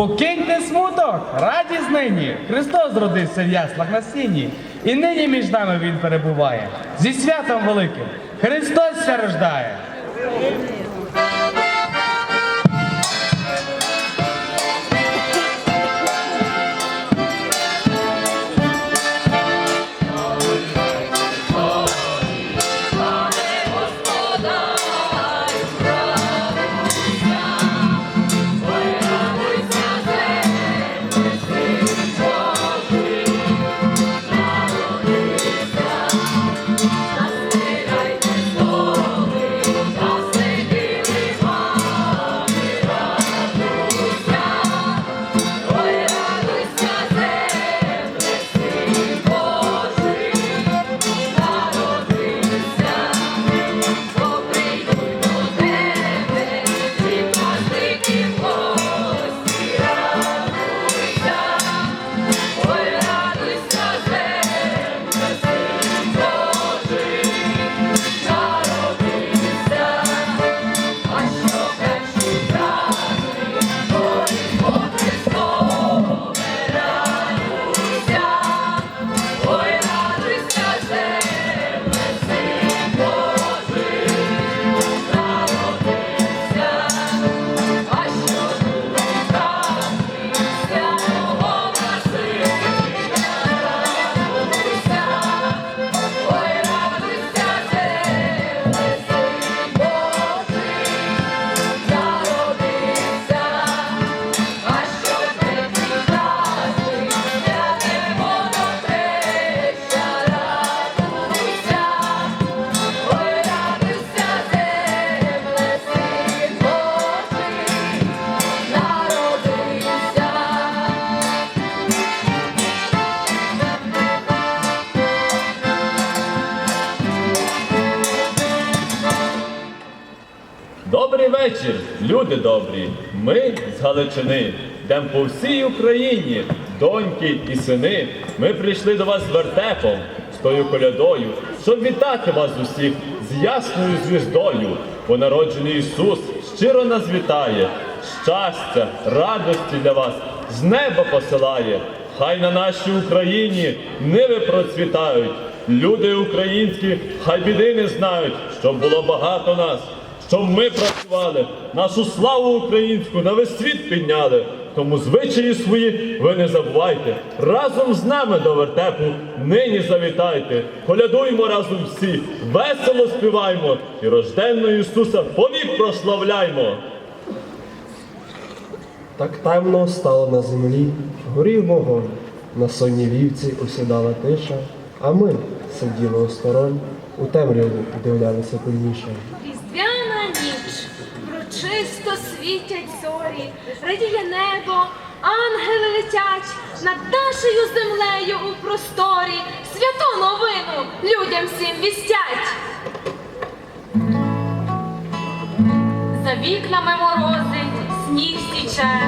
Покиньте смуток, радість нині. Христос родився в яслах на сіні. І нині між нами він перебуває. Зі святом великим. Христос ся рождає. Галичини, йдем по всій Україні, доньки і сини. Ми прийшли до вас з вертепом, з тою колядою, щоб вітати вас усіх з ясною звіздою. Бо народжений Ісус щиро нас вітає, щастя, радості для вас з неба посилає. Хай на нашій Україні ниви процвітають. Люди українські, хай біди не знають, щоб було багато нас щоб ми працювали, нашу славу українську на весь світ підняли. Тому звичаї свої ви не забувайте. Разом з нами до вертепу нині завітайте. Колядуймо разом всі, весело співаймо і рожденного Ісуса повік прославляймо. Так темно стало на землі, горів вогонь, на сонній вівці осідала тиша, а ми сиділи осторонь, у темряву дивлялися пильніше. Ніч, врочисто світять зорі, радіє небо, ангели летять над нашою землею у просторі, святу новину людям всім вістять. За вікнами морозить, сніг стіче,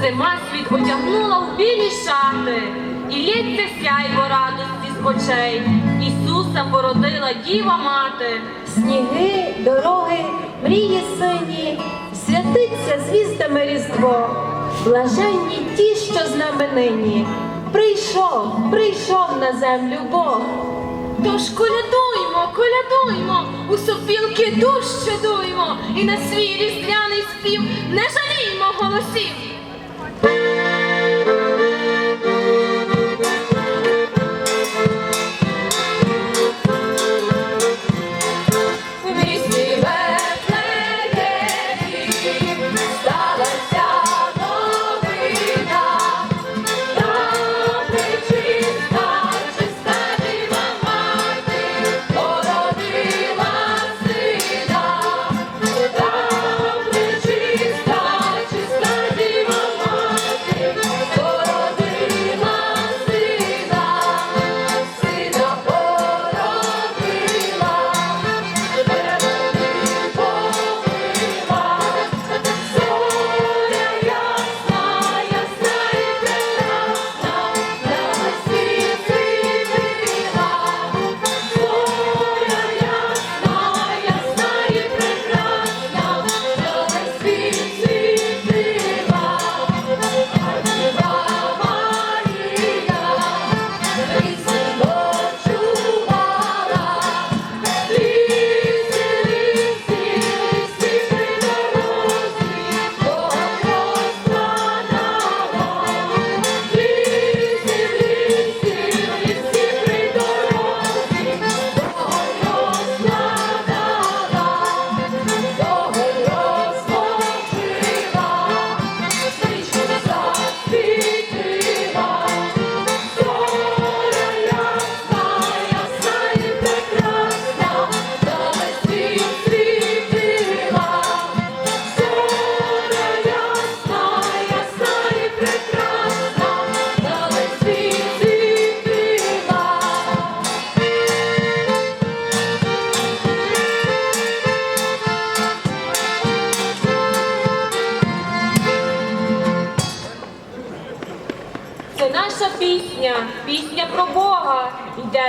зима світ одягнула в білі шати, і лється сяйво радості з очей. Ісуса породила діва мати. Сніги, дороги, мрії сині, святиться звістами Різдво, блаженні ті, що з нами нині. Прийшов, прийшов на землю Бог. Тож колядуймо, колядуймо, у сопілки душ щедуймо, і на свій різдвяний спів не жаліймо голосів.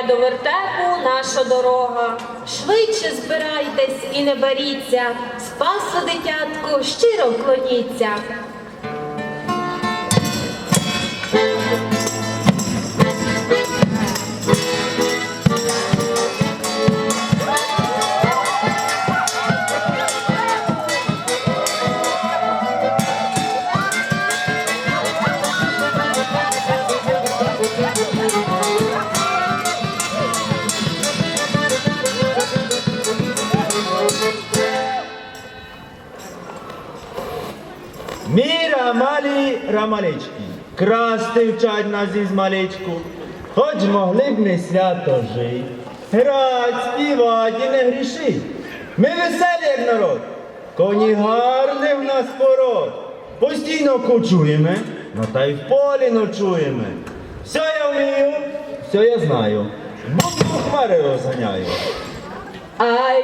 До вертепу наша дорога. Швидше збирайтесь і не боріться, спасу дитятку щиро вклоніться. Малі красти вчать нас із маличку, хоч могли б не свято жить, грать, співать і не грішить. Ми веселі, як народ, коні гарний в нас пород. Постійно кочуємо, ну та й в полі ночуємо. Все я вмію, все я знаю, букву хмари розганяю. Ай,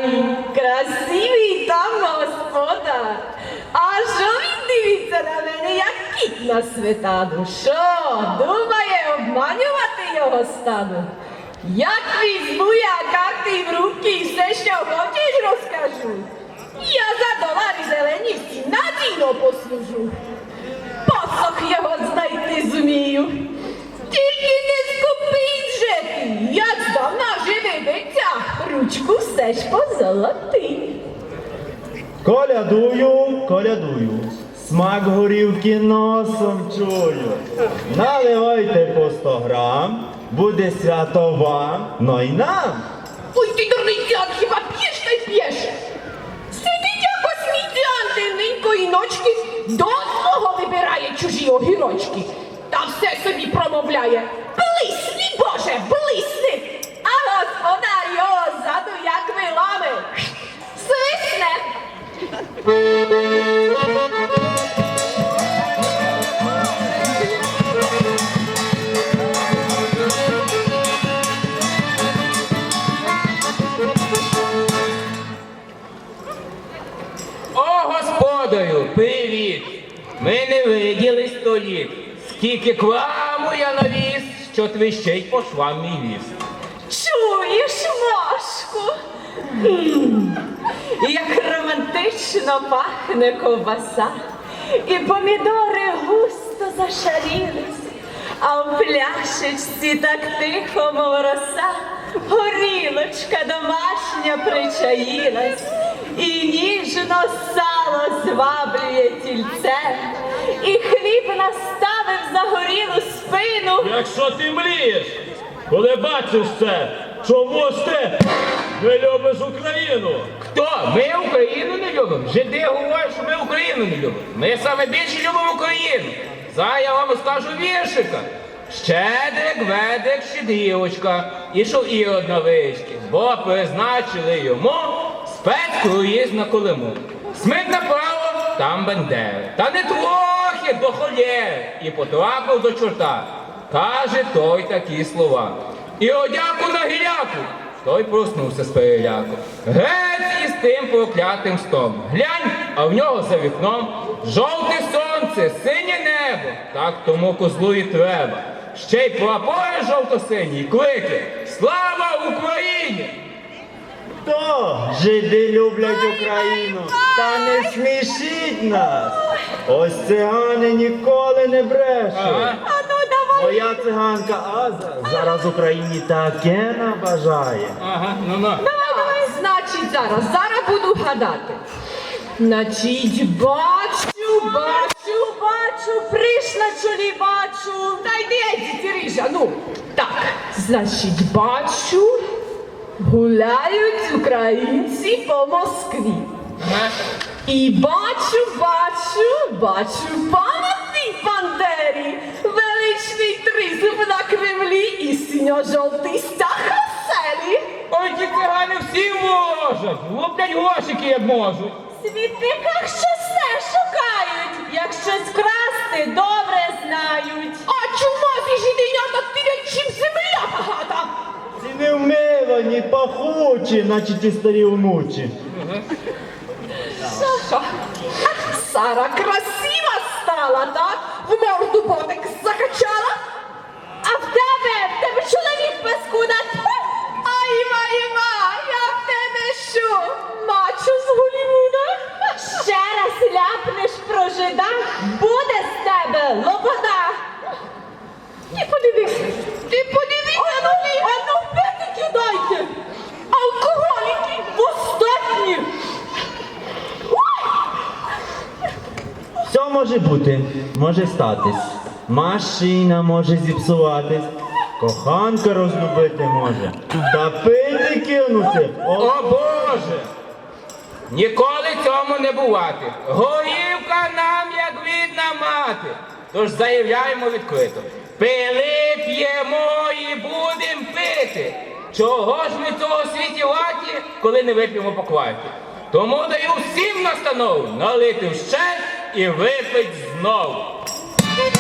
красивий там господар. А що він дивиться на мене, як кіт на светану? Що, думає обманювати його стану? Як візьму я карти в руки і все, що хочеш, розкажу. Я за долари зелені всі надійно послужу. Посох його знайти зумію. Тільки не скупить же ти, як здавна живе дитя, ручку все ж позолоти. Колядую, колядую, смак горівки носом чую. Наливайте по 100 грам, буде свято вам, но й нам. Ой, ти дурний дяк, хіба п'єш й п'єш? Сидить як осмітян дивненької ночки, до свого вибирає чужі огірочки. Та все собі промовляє. Блисни, Боже, блисни! А господар його ззаду як вилами. Свисне. Виділи. Скільки кламу я навіз, що твищить по швам мій віз. Чуєш, Машку? Як романтично пахне ковбаса, і помідори густо зашарілись, а в пляшечці так тихо, мов роса, горілочка домашня причаїлась, і ніжно сало зваблює тільце, і хліб наставив за горілу спину. Якщо ти мрієш, коли бачиш це, чому ж ти не любиш Україну? Хто? Ми Україну не любимо. Жиди говорять, що ми Україну не любимо. Ми саме більше любимо Україну. Зараз я вам скажу віршика. Щедрик, ведик, щедрівочка, ішов і одновички, бо призначили йому спецкруїз на Колиму. Смик направо, там бендери. Та не трохи до холєри. І потрапив до чорта. Каже той такі слова. І одяку на гіляку. Той проснувся з переляку. Геть із тим проклятим стом. Глянь, а в нього за вікном жовте сонце, синє небо. Так тому козлу і треба. Ще й прапори жовто-синій клики. Слава Україні! То жиди люблять Україну, та не смішіть нас. Ось цигани ніколи не брешуть. Ага. Моя циганка Аза зараз Україні таке набажає. Ага, ну ну. Значить, зараз, зараз буду гадати. Значить, бачу, бачу, бачу, приш на чолі бачу. Та йди, діти рижа, ну. Так, значить, бачу, гуляють українці по Москві. І бачу, бачу, бачу пам'ятний Бандері, величний тризуб на Кремлі і синьо-жовтий стяг на селі. Ой, ті цигани всі можуть. Луплять грошики, як можуть. Світниках що все шукають, як щось красти, й пахучі, наче ті старі внучі. Саша, Сара красива стала, так? В морду ботик закачала. А в тебе, в тебе чоловік паскуда. Ай, ма, ма, я в тебе що? Мачу з Голівуда? Ще раз ляпнеш про жида, буде з тебе лобода. Ти подивись, ти подивись, ану, ану. Може бути, може статись. Машина може зіпсуватись, коханка розлюбити може. Та пити кинути. О, О Боже! Ніколи цьому не бувати. Горівка нам, як відна мати. Тож заявляємо відкрито. Пили, п'ємо і будем пити. Чого ж ми цього світі ваті, коли не вип'ємо по кварті? Тому даю всім настанову налити вщент і випить знову. Гей,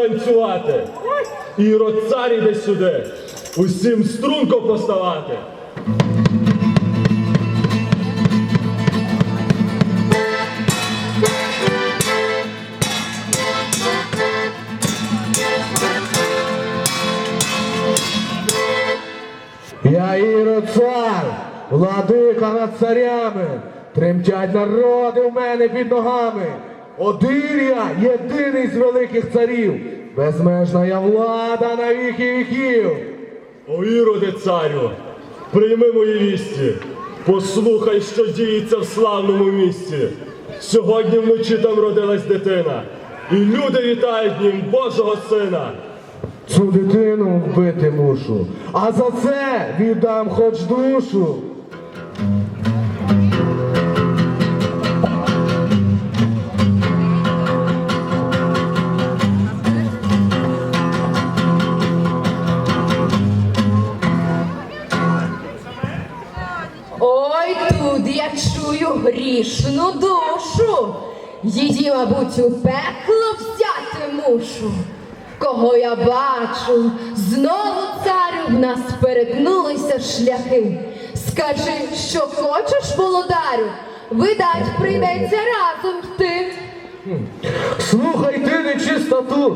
танцювати! Ірод цар іде сюди! Усім струнко поставати! Я Ірод цар, владика над царями, тремтять народи в мене під ногами. Один я єдиний з великих царів, безмежна я влада на віки віків. О, Іроде царю, прийми мої вісті, послухай, що діється в славному місті. Сьогодні вночі там родилась дитина, і люди вітають в Божого сина. Цю дитину вбити мушу, а за це віддам хоч душу. Грішну душу. Її, мабуть, у пекло взяти мушу. Кого я бачу, знову царю в нас перетнулися шляхи. Скажи, що хочеш, володарю, видать, прийдеться разом йти. Слухай ти нечиста тут,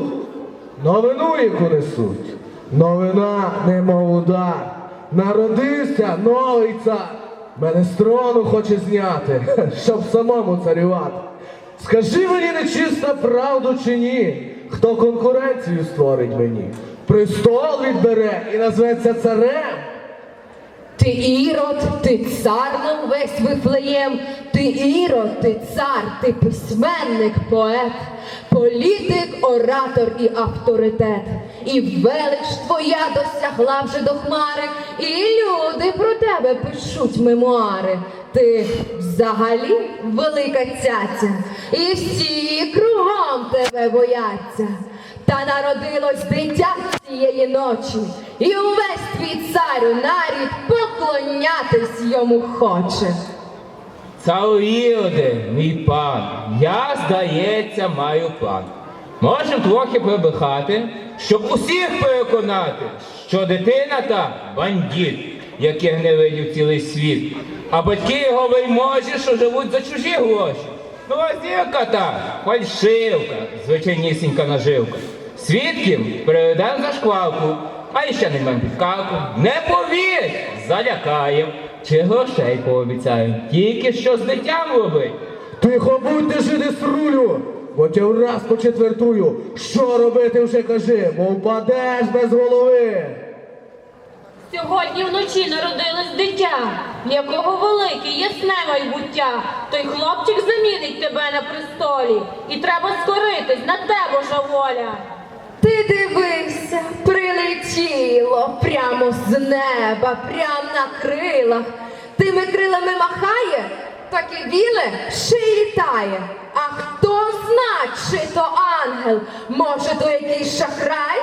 новину яку несуть. Новина, немов удар. Народився новий цар. Мене з трону хоче зняти, щоб самому царювати. Скажи мені нечиста правду чи ні? Хто конкуренцію створить мені? Престол відбере і назветься царем. Ти ірод, ти цар на увесь вифлеєм, ти ірод, ти цар, ти письменник, поет, політик, оратор і авторитет. І велич твоя досягла вже до хмари, і люди про тебе пишуть мемуари. Ти взагалі велика цяця, і всі кругом тебе бояться. Та народилось дитя цієї ночі, і увесь твій царю нарід поклонятись йому хоче. Царівде, мій пан, я, здається, маю план. Можем трохи прибихати, щоб усіх переконати, що дитина та бандит, яких не видів цілий світ, а батьки його вельможі, що живуть за чужі гроші. Ну, зірка та фальшивка, звичайнісінька наживка. Свідків приведемо за шквалку, а іще не маємо підкалку. Не повір, залякаєм, чи грошей пообіцяєм. Тільки що з дитям робить. Тихо будьте жиди срулю, бо тя враз почетвертую. Що робити вже кажи, бо впадеш без голови. Сьогодні вночі народилось дитя, в якого велике ясне майбуття. Той хлопчик замінить тебе на престолі, і треба скоритись на те Божа воля. Ти дивися, прилетіло прямо з неба, прямо на крилах. Тими крилами махає, так і біле ще й літає. А чи то ангел, може, то якийсь шахрай?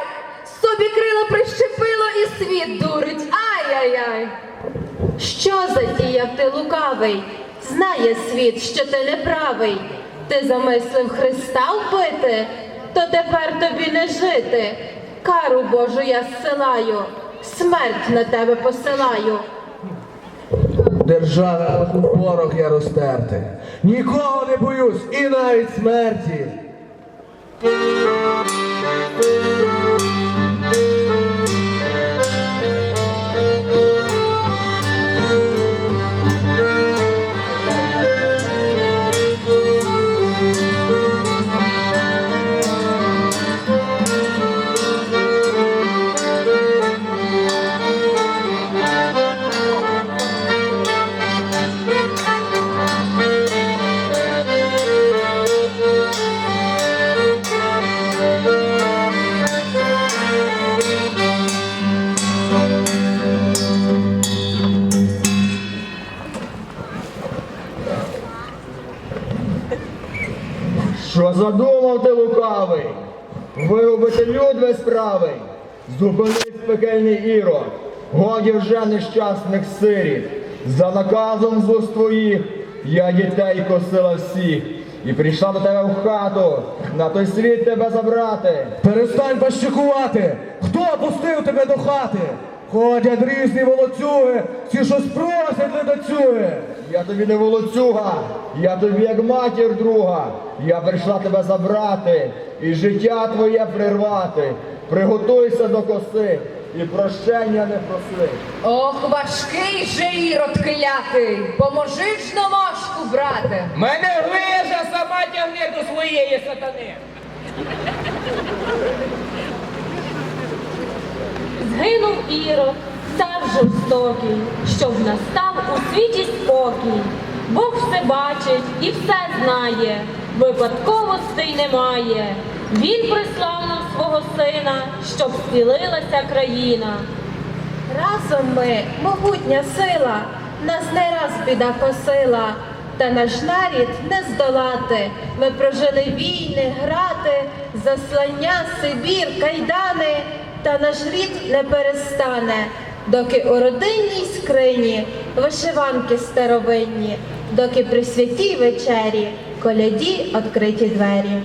Собі крила прищепило і світ дурить. Ай-яй-яй. Що затіяв ти лукавий? Знає світ, що ти неправий. Ти замислив Христа вбити, то тепер тобі не жити. Кару Божу я зсилаю, смерть на тебе посилаю. Держава у порох я розтерти. Нікого не боюсь і навіть смерті. Задумав ти лукавий? Вирубити люд весь правий. Зупинись пекельний ірод. Годі вже нещасних сиріт. За наказом з уст твоїх я дітей косила всіх. І прийшла до тебе в хату, на той світ тебе забрати. Перестань пащикувати! Хто пустив тебе до хати? Ходять різні волоцюги, ці щось просять ледацюги. Я тобі не волоцюга, я тобі як матір друга. Я прийшла тебе забрати і життя твоє прирвати. Приготуйся до коси і прощення не проси. Ох, важкий же ірод клятий, поможи ж ножку, брате. Мене грижа сама тягне до своєї сатани. Згинув Ірод, цар жорстокий, щоб настав у світі спокій. Бог все бачить і все знає, випадковостей немає. Він прислав нам свого сина, щоб зцілилася країна. Разом ми могутня сила, нас не раз біда косила, та наш нарід не здолати. Ми прожили війни, грати, заслання, Сибір, кайдани, та наш рід не перестане, доки у родинній скрині вишиванки старовинні, доки при святій вечері коляді відкриті двері.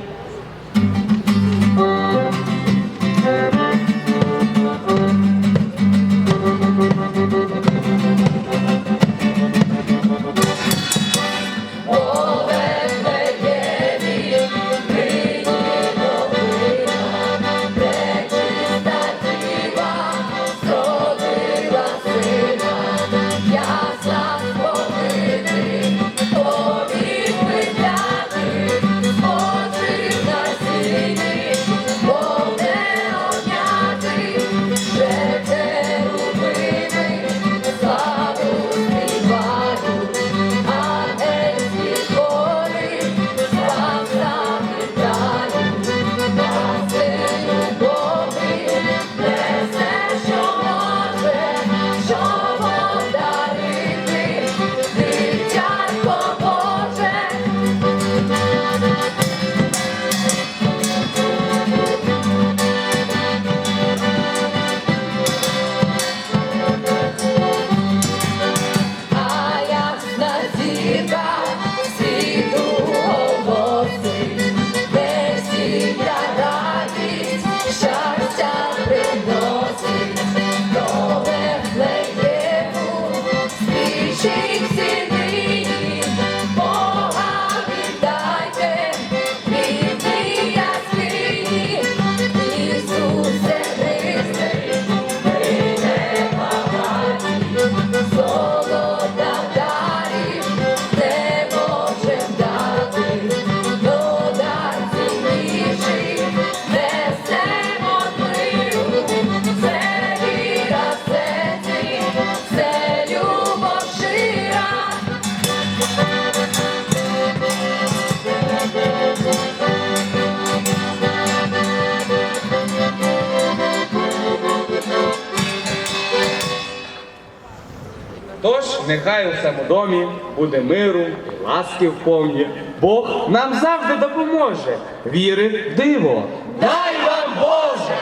Нехай у цьому домі буде миру, ласки вповні. Бог нам завжди допоможе. Віри в диво. Дай вам Боже!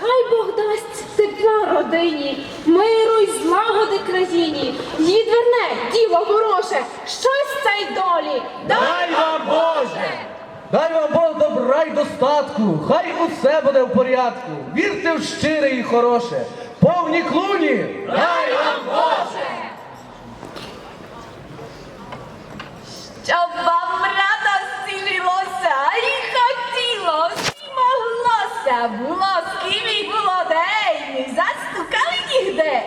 Хай Бог дасть тепла родині, миру й злагоди країні. Їй дверне, діло хороше, щось цей долі. Дай вам Боже! Дай вам Бог добра й достатку, хай усе буде в порядку. Вірте в щире і хороше, повні клуні. Дай вам Боже! Щоб вам радості лилося, і хотілось, і моглося, було з ким і було день, не застукали нігде.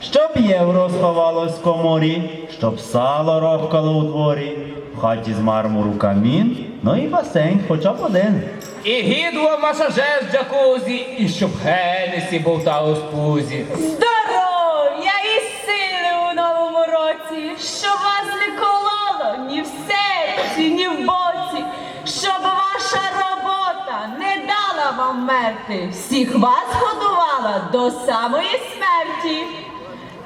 Щоб євро сховалось в коморі, щоб сало ровкало у дворі, в хаті з мармуру камін, ну і басейн хоча б один. І гідло масажер з джакузі, і щоб Генесі болтав у спузі. Здоров'я і сили у новому році, щоб вас не кололо ні в серці, ні в боці, щоб ваша робота не дала вам мерти, всіх вас годувала до самої смерті.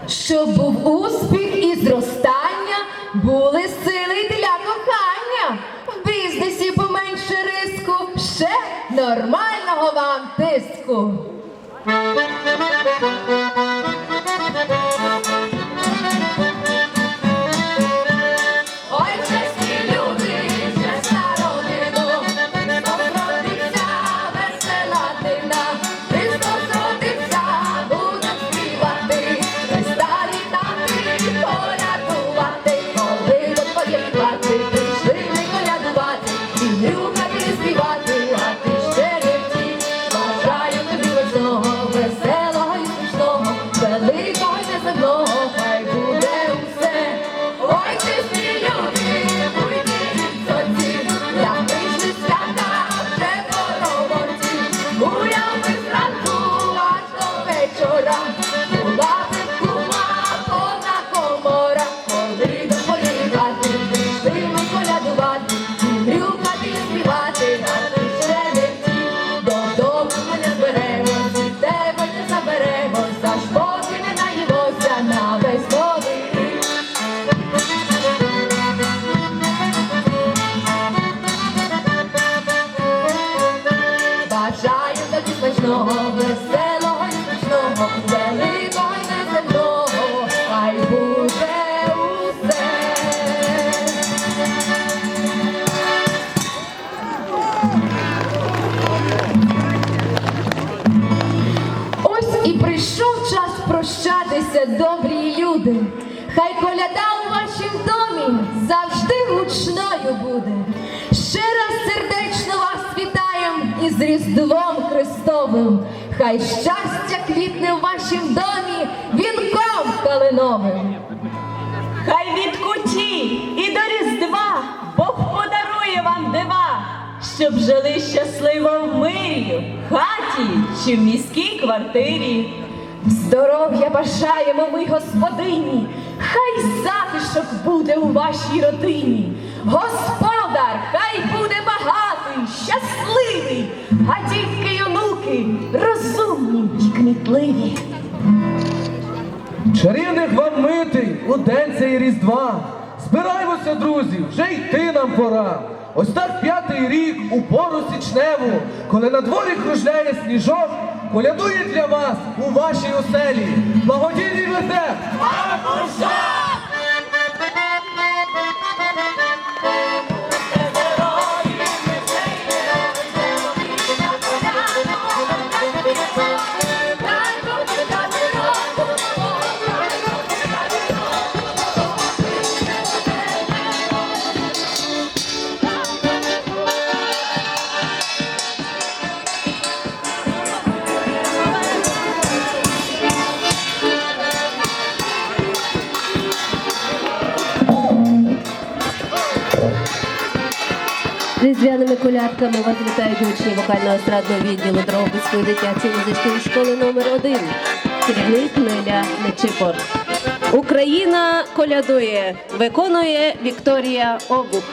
Щоб був успіх і зростання, були сили для кохання. В бізнесі поменше риску, ще нормального вам тиску. Добрі. Хай коляда у вашім домі завжди гучною буде. Ще раз сердечно вас вітаєм із Різдвом Христовим. Хай щастя квітне в вашім домі вінком калиновим. Хай від куті і до Різдва Бог подарує вам дива, щоб жили щасливо в мирі, хаті чи в міській квартирі. Здоров'я бажаємо ми господині, хай затишок буде у вашій родині. Господар, хай буде багатий, щасливий, а дітки й онуки розумні й кмітливі. Чарівних вам митий у день цей Різдва. Збираймося, друзі, вже йти нам пора. Ось так п'ятий рік у пору січневу, коли на дворі кружляє сніжок, колядує для вас у вашій оселі. Благодійний вертеп! Різдвяними колядками вас вітають учні вокально-естрадного відділу Дрогобицької дитячої музичної школи номер 1 Керівник Неля Нечипор. Україна колядує, виконує Вікторія Обух.